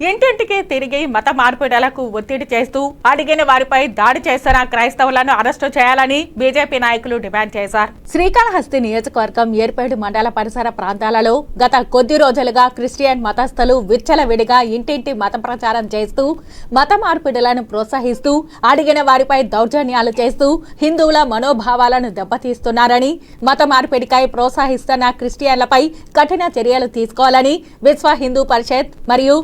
ఇంటింటికి తిరిగి మత మార్పిడులకు ఒత్తిడి చేస్తూ అడిగిన వారిపై దాడి చేసిన క్రైస్తవులను అరెస్టు చేయాలని బీజేపీ నాయకులు డిమాండ్ చేశారు. శ్రీకాళహస్తి నియోజకవర్గం ఏర్పేడు మండల పరిసర ప్రాంతాలలో గత కొద్ది రోజులుగా క్రిస్టియన్ మతస్థులు విచ్చలవిడిగా ఇంటింటి మత ప్రచారం చేస్తూ మత మార్పిడులను ప్రోత్సహిస్తూ అడిగిన వారిపై దౌర్జన్యాలు చేస్తూ హిందువుల మనోభావాలను దెబ్బతీస్తున్నారని మత మార్పిడికై ప్రోత్సహిస్తున్న క్రిస్టియన్లపై కఠిన చర్యలు తీసుకోవాలని విశ్వ హిందూ పరిషత్ మరియు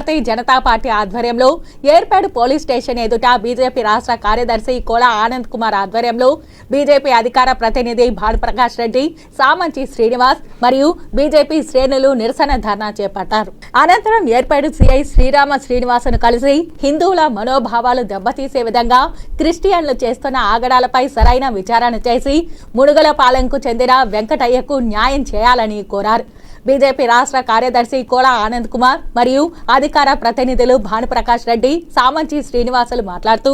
భారతీయ జనతా పార్టీ ఆధ్వర్యంలో ఏర్పాడు పోలీస్ స్టేషన్ ఎదుట బీజేపీ రాష్ట్ర కార్యదర్శి కోల ఆనంద్ కుమార్ ఆధ్వర్యంలో బీజేపీ అధికార ప్రతినిధి భానుప్రకాష్ రెడ్డి సామంచి శ్రీనివాస్ మరియు బీజేపీ శ్రేణులు నిరసన ధర్నా చేపట్టారు. అనంతరం ఏర్పాడు సిఐ శ్రీరామ శ్రీనివాసను కలిసి హిందువుల మనోభావాలు దెబ్బతీసే విధంగా క్రిస్టియన్లు చేస్తున్న ఆగడాలపై సరైన విచారణ చేసి మునుగలపాలెంకు చెందిన వెంకటయ్యకు న్యాయం చేయాలని కోరారు. బీజేపీ రాష్ట్ర కార్యదర్శి కోల ఆనంద్ కుమార్ మరియు అధిక అధికార ప్రతినిధులు భానుప్రకాష్ రెడ్డి సామంచి శ్రీనివాసులు మాట్లాడుతూ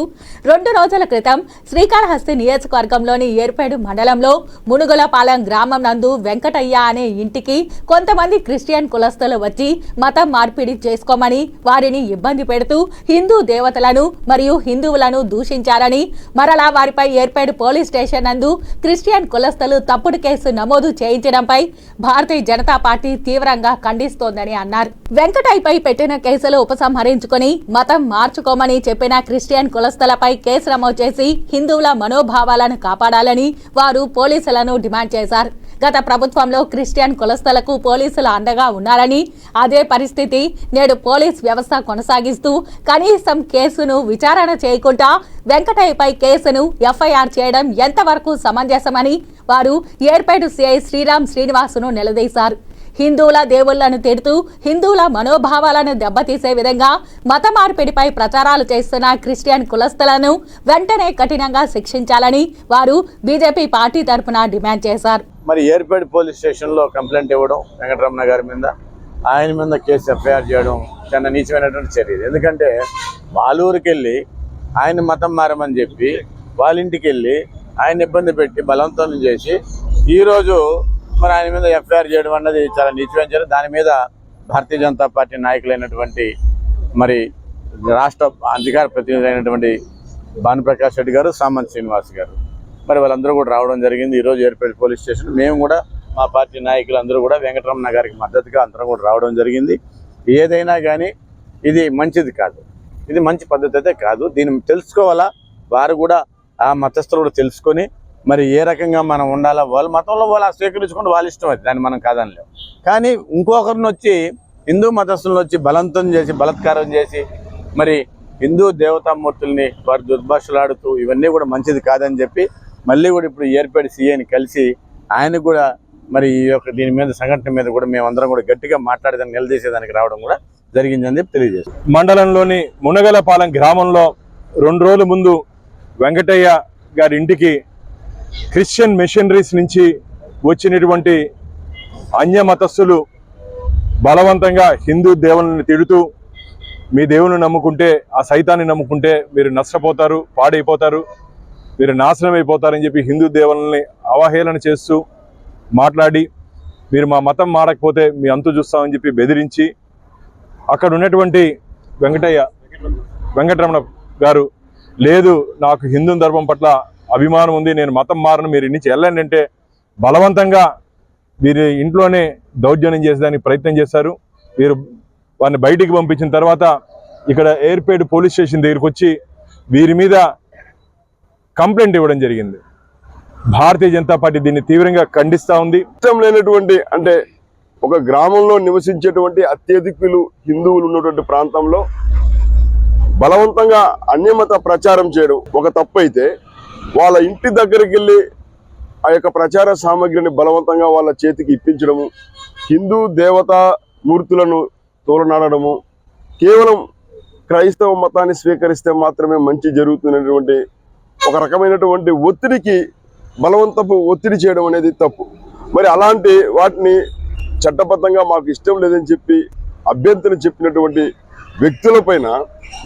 రెండు రోజుల క్రితం శ్రీకాళహస్తి నియోజకవర్గంలోని ఏర్పేడు మండలంలో మునుగులపాలెం గ్రామం నందు వెంకటయ్య అనే ఇంటికి కొంతమంది క్రిస్టియన్ కులస్తులు వచ్చి మతం మార్పిడి చేసుకోమని వారిని ఇబ్బంది పెడుతూ హిందూ దేవతలను మరియు హిందువులను దూషించారని మరలా వారిపై ఏర్పేడు పోలీస్ స్టేషన్ నందు క్రిస్టియన్ కులస్తులు తప్పుడు కేసు నమోదు చేయించడంపై భారతీయ జనతా పార్టీ తీవ్రంగా ఖండిస్తోందని అన్నారు. వెంకటయ్యపై పెట్టిన కేసులు ఉపసంహరించుకొని మతం మార్చుకోమని చెప్పిన క్రిస్టియన్ కులస్తులపై కేసు నమోదు చేసి హిందువుల మనోభావాలను కాపాడాలని వారు పోలీసులను డిమాండ్ చేశారు. గత ప్రభుత్వంలో క్రిస్టియన్ కులస్తులకు పోలీసులు అండగా ఉన్నారని అదే పరిస్థితి నేడు పోలీస్ వ్యవస్థ కొనసాగిస్తూ కనీసం కేసును విచారణ చేయకుండా వెంకటయ్యపై కేసును ఎఫ్ఐఆర్ చేయడం ఎంతవరకు సమంజసమని వారు ఏర్పేటు సిఐ శ్రీరామ్ శ్రీనివాసును నిలదీశారు. హిందువుల దేవుళ్ళను తిడుతూ హిందువుల మనోభావాలను దెబ్బతీసే విధంగా మత మార్పిడిపై ప్రచారాలు చేస్తున్న క్రిస్టియన్ కులస్తులను వెంటనే కఠినంగా శిక్షించాలని వారు బీజేపీ పార్టీ తరపున డిమాండ్ చేశారు. మరి ఏర్పేడు పోలీస్ స్టేషన్లో కంప్లైంట్ ఇవ్వడం వెంకటరమణ గారి మీద ఆయన మీద కేసు ఎఫ్ఐఆర్ చేయడం చాలా నీచమైనటువంటి చర్య ఎందుకంటే వాళ్ళ వెళ్ళి ఆయన మతం మారమని చెప్పి వాళ్ళ ఇంటికి వెళ్ళి ఆయన ఇబ్బంది పెట్టి బలవంతం చేసి ఈరోజు మరి ఆయన మీద ఎఫ్ఐఆర్ చేయడం అన్నది చాలా నీచమైన చర్య. దాని మీద భారతీయ జనతా పార్టీ నాయకులైనటువంటి మరి రాష్ట్ర అధికార ప్రతినిధి అయినటువంటి భానుప్రకాష్ రెడ్డి గారు సామంత్ శ్రీనివాస్ గారు. మరి వాళ్ళందరూ కూడా రావడం జరిగింది. ఈరోజు ఏర్పేట పోలీస్ స్టేషన్ మేము కూడా మా పార్టీ నాయకులు అందరూ కూడా వెంకటరమణ గారికి మద్దతుగా అందరం కూడా రావడం జరిగింది. ఏదైనా కానీ ఇది మంచిది కాదు. ఇది మంచి పద్ధతి అయితే కాదు. దీన్ని తెలుసుకోవాలా? వారు కూడా ఆ మతస్థులు కూడా తెలుసుకొని మరి ఏ రకంగా మనం ఉండాలా వాళ్ళ మతంలో వాళ్ళు స్వీకరించుకుంటే వాళ్ళ ఇష్టం అది దాన్ని మనం కాదనలేము కానీ ఇంకొకరిని వచ్చి హిందూ మతస్థులను వచ్చి బలవంతం చేసి బలత్కారం చేసి మరి హిందూ దేవతామూర్తుల్ని వారు దుర్భాషలాడుతూ ఇవన్నీ కూడా మంచిది కాదని చెప్పి మళ్ళీ కూడా ఇప్పుడు ఏర్పడి సీఏని కలిసి ఆయన కూడా మరి ఈ యొక్క దీని మీద సంఘటన మీద కూడా మేమందరం కూడా గట్టిగా మాట్లాడేదాన్ని నిలదీసేదానికి రావడం కూడా జరిగిందని చెప్పి తెలియజేస్తాం మండలంలోని మునగలపాలెం గ్రామంలో రెండు రోజుల ముందు వెంకటయ్య గారి ఇంటికి క్రిస్టియన్ మిషనరీస్ నుంచి వచ్చినటువంటి అన్య మతస్థులు బలవంతంగా హిందూ దేవుళ్ళని తిడుతూ మీ దేవుని నమ్ముకుంటే ఆ సైతాన్ని నమ్ముకుంటే మీరు నష్టపోతారు పాడైపోతారు మీరు నాశనం అయిపోతారని చెప్పి హిందూ దేవుళ్ళని అవహేళన చేస్తూ మాట్లాడి మీరు మా మతం మారకపోతే మీ అంతు చూస్తామని చెప్పి బెదిరించి అక్కడ ఉన్నటువంటి వెంకటయ్య వెంకటరమణ గారు లేదు నాకు హిందూ ధర్మం పట్ల అభిమానం ఉంది నేను మతం మారను మీరు నుంచి వెళ్ళండి అంటే బలవంతంగా వీరి ఇంట్లోనే దౌర్జన్యం చేసేదానికి ప్రయత్నం చేశారు. వీరు వారిని బయటికి పంపించిన తర్వాత ఇక్కడ ఎయిర్పేడ్ పోలీస్ స్టేషన్ దగ్గరికి వచ్చి వీరి మీద కంప్లైంట్ ఇవ్వడం జరిగింది. భారతీయ జనతా పార్టీ దీన్ని తీవ్రంగా ఖండిస్తూ ఉంది. ఇష్టం లేనటువంటి అంటే ఒక గ్రామంలో నివసించేటువంటి అత్యధికులు హిందువులు ఉన్నటువంటి ప్రాంతంలో బలవంతంగా అన్యమత ప్రచారం చేయడం ఒక తప్పు అయితే వాళ్ళ ఇంటి దగ్గరికి వెళ్ళి ఆ యొక్క ప్రచార సామాగ్రిని బలవంతంగా వాళ్ళ చేతికి ఇప్పించడము హిందూ దేవతా మూర్తులను తోలనాడడము కేవలం క్రైస్తవ మతాన్ని స్వీకరిస్తే మాత్రమే మంచి జరుగుతున్నటువంటి ఒక రకమైనటువంటి ఒత్తిడికి బలవంతపు ఒత్తిడి చేయడం అనేది తప్పు. మరి అలాంటి వాటిని చట్టబద్ధంగా మాకు ఇష్టం లేదని చెప్పి అభ్యర్థులు చెప్పినటువంటి వ్యక్తులపైన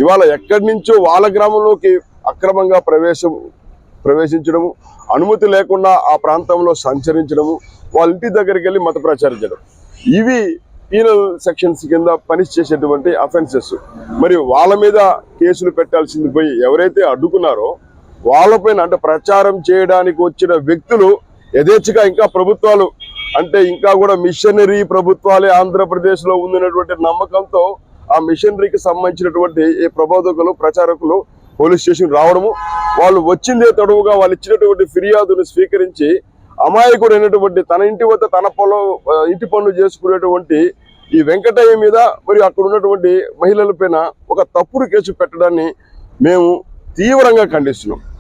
ఇవాళ ఎక్కడి నుంచో వాళ్ళ గ్రామంలోకి అక్రమంగా ప్రవేశం ప్రవేశించడము అనుమతి లేకుండా ఆ ప్రాంతంలో సంచరించడము వాళ్ళ ఇంటి దగ్గరికి వెళ్ళి మత ప్రచారం చేయడం. ఇవి పీనల్ సెక్షన్స్ కింద పనిష్ చేసేటువంటి అఫెన్సెస్. మరి వాళ్ళ మీద కేసులు పెట్టాల్సింది పోయి ఎవరైతే అడ్డుకున్నారో వాళ్ళపైన అంటే ప్రచారం చేయడానికి వచ్చిన వ్యక్తులు యథేచ్ఛగా ఇంకా ప్రభుత్వాలు అంటే ఇంకా కూడా మిషనరీ ప్రభుత్వాలే ఆంధ్రప్రదేశ్లో ఉన్నటువంటి ఉందనేటువంటి నమ్మకంతో ఆ మిషనరీకి సంబంధించినటువంటి ఈ ప్రబోధకులు ప్రచారకులు పోలీస్ స్టేషన్ రావడము వాళ్ళు వచ్చిందే తడువుగా వాళ్ళు ఇచ్చినటువంటి ఫిర్యాదును స్వీకరించి అమాయకుడైనటువంటి తన ఇంటి వద్ద తన పొలం ఇంటి పనులు చేసుకునేటువంటి ఈ వెంకటయ్య మీద మరియు అక్కడ ఉన్నటువంటి మహిళల పైన ఒక తప్పుడు కేసు పెట్టడాన్ని మేము తీవ్రంగా ఖండిస్తున్నాం.